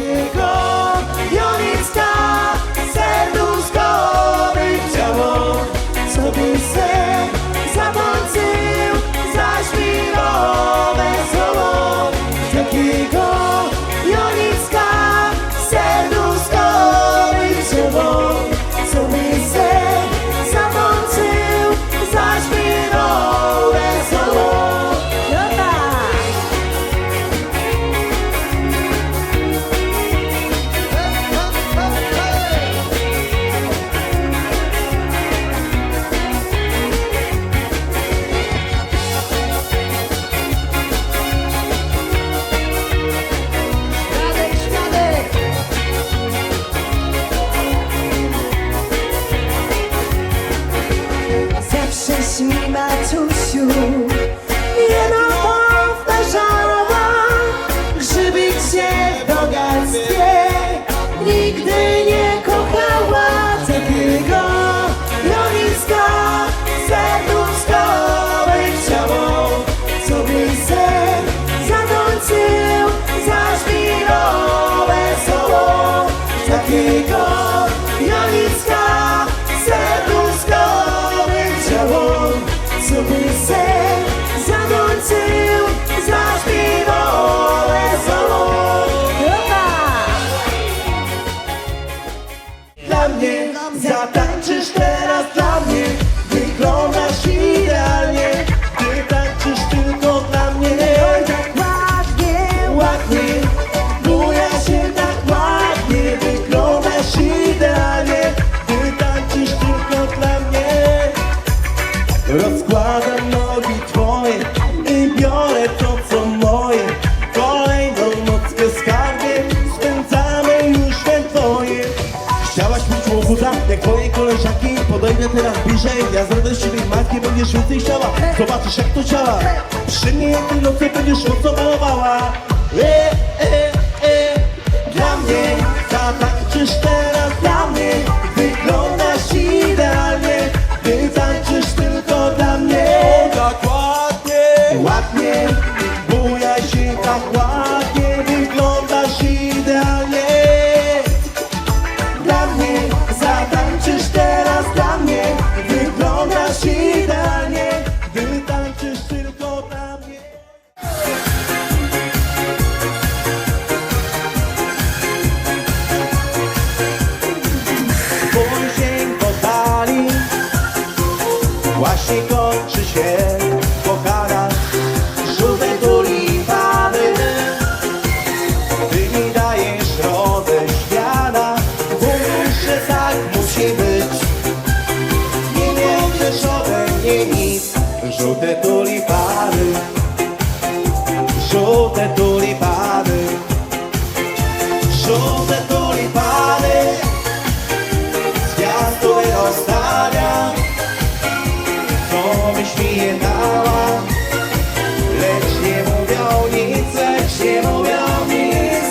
que mnie Zatańczysz teraz dla mnie. Wyglądasz koleżanki Podejdę teraz bliżej. Ja z ciebie matkę Będziesz więcej chciała. Zobaczysz jak to działa. Przy mnie jak ty nocy będziesz mocno malowała. E, e, e. Dla mnie dla Właśnie kończy się Pokara Żółte tulipany Ty mi dajesz roześmiana Mówisz, że tak musi być. Nie wiedziesz ode mnie nic Żółte tulipany Żółte tulipany Żółte mi je dała Lecz nie mówią nic, lecz nie mówią nic.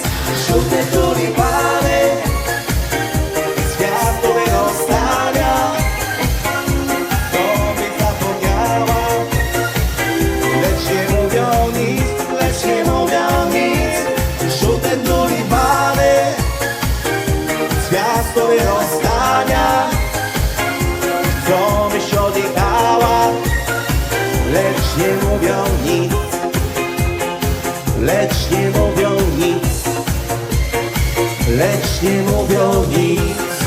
Żółte tulipany Z gwiazdu rozstania To byś zapomniała. Lecz nie mówią nic, lecz nie mówią nic. Żółte tulipany Z gwiazdu rozstania Lecz nie mówią nic. Lecz nie mówią nic. Lecz nie mówią nic